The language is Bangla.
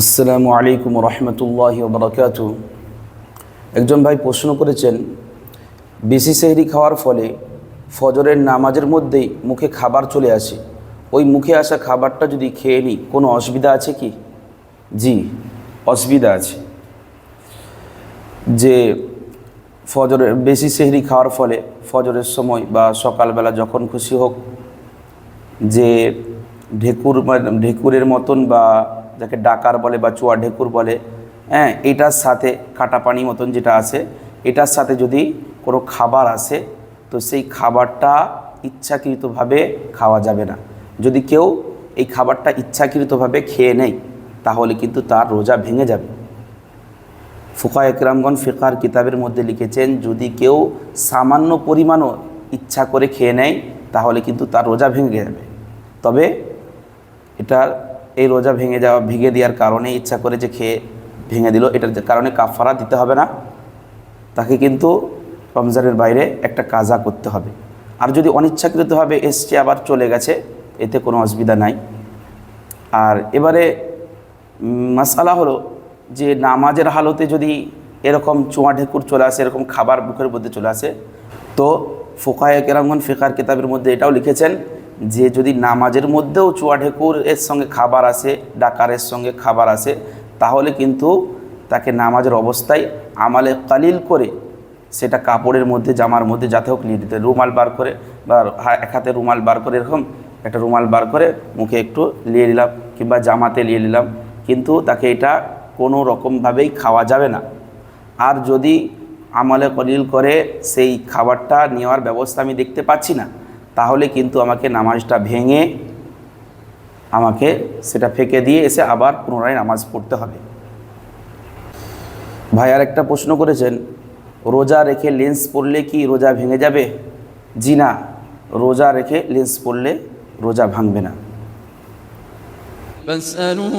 আসসালামু আলাইকুম রহমতুল্লাহ বরকাত। একজন ভাই প্রশ্ন করেছেন, বেশি সেহরি খাওয়ার ফলে ফজরের নামাজের মধ্যেই মুখে খাবার চলে আসে। ওই মুখে আসা খাবারটা যদি খেয়ে নিই, কোনো অসুবিধা আছে কি? জি, অসুবিধা আছে। যে ফজরের বেশি সেহরি খাওয়ার ফলে ফজরের সময় বা সকালবেলা যখন খুশি হোক, যে ঢেকুর ঢেকুরের মতন বা যাকে ডাকার বলে বা চুয়া ঢেকুর বলে হ্যাঁ এটার সাথে কাটা পানি মতন যেটা আছে, এটার সাথে যদি কোনো খাবার আসে, তো সেই খাবারটা ইচ্ছাকৃতভাবে খাওয়া যাবে না। যদি কেউ এই খাবারটা ইচ্ছাকৃতভাবে খেয়ে নেয়, তাহলে কিন্তু তার রোজা ভেঙে যাবে। ফুকা একরামগণ ফিকার কিতাবের মধ্যে লিখেছেন, যদি কেউ সামান্য পরিমাণও ইচ্ছা করে খেয়ে নেয়, তাহলে কিন্তু তার রোজা ভেঙে যাবে। তবে এটা এই রোজা ভেঙে যাওয়া, ভেঙে দেওয়ার কারণে ইচ্ছা করে যে খেয়ে ভেঙে দিল, এটার কারণে কাফারা দিতে হবে না। তাকে কিন্তু রমজানের বাইরে একটা কাজা করতে হবে। আর যদি অনিচ্ছাকৃতভাবে এসছে, আবার চলে গেছে, এতে কোনো অসুবিধা নাই। আর এবারে মশালা হলো যে নামাজের হালতে যদি এরকম চুয়া ঢেকুর চলে আসে, এরকম খাবার মুখের মধ্যে চলে আসে, তো ফোকায় কেরামগন ফেকার কিতাবের মধ্যে এটাও লিখেছেন যে যদি নামাজের মধ্যেও চুয়া ঢেকুর এর সঙ্গে খাবার আসে ডাকারের সঙ্গে খাবার আসে, তাহলে কিন্তু তাকে নামাজের অবস্থায় আমালে কালিল করে সেটা কাপড়ের মধ্যে, জামার মধ্যে, যাতে হোক নিয়ে দিতে। রুমাল বার করে বা এক হাতে রুমাল বার করে, এরকম একটা রুমাল বার করে মুখে একটু লিয়ে নিলাম কিংবা জামাতে লিয়ে নিলাম, কিন্তু তাকে এটা কোনো রকমভাবেই খাওয়া যাবে না। আর যদি আমলে কলিল করে, সেই খাবারটা নেওয়ার ব্যবস্থা আমি দেখতে পাচ্ছি না তাহলে কিন্তু আমাকে নামাজটা ভেঙে আমাকে সেটা ফেঁকে দিয়ে এসে আবার পুনরায় নামাজ পড়তে হবে ভাই আর একটা প্রশ্ন করেছেন রোজা রেখে লেন্স পড়লে কি রোজা ভেঙে যাবে জি না রোজা রেখে লেন্স পড়লে রোজা ভাঙবে না فاسألوا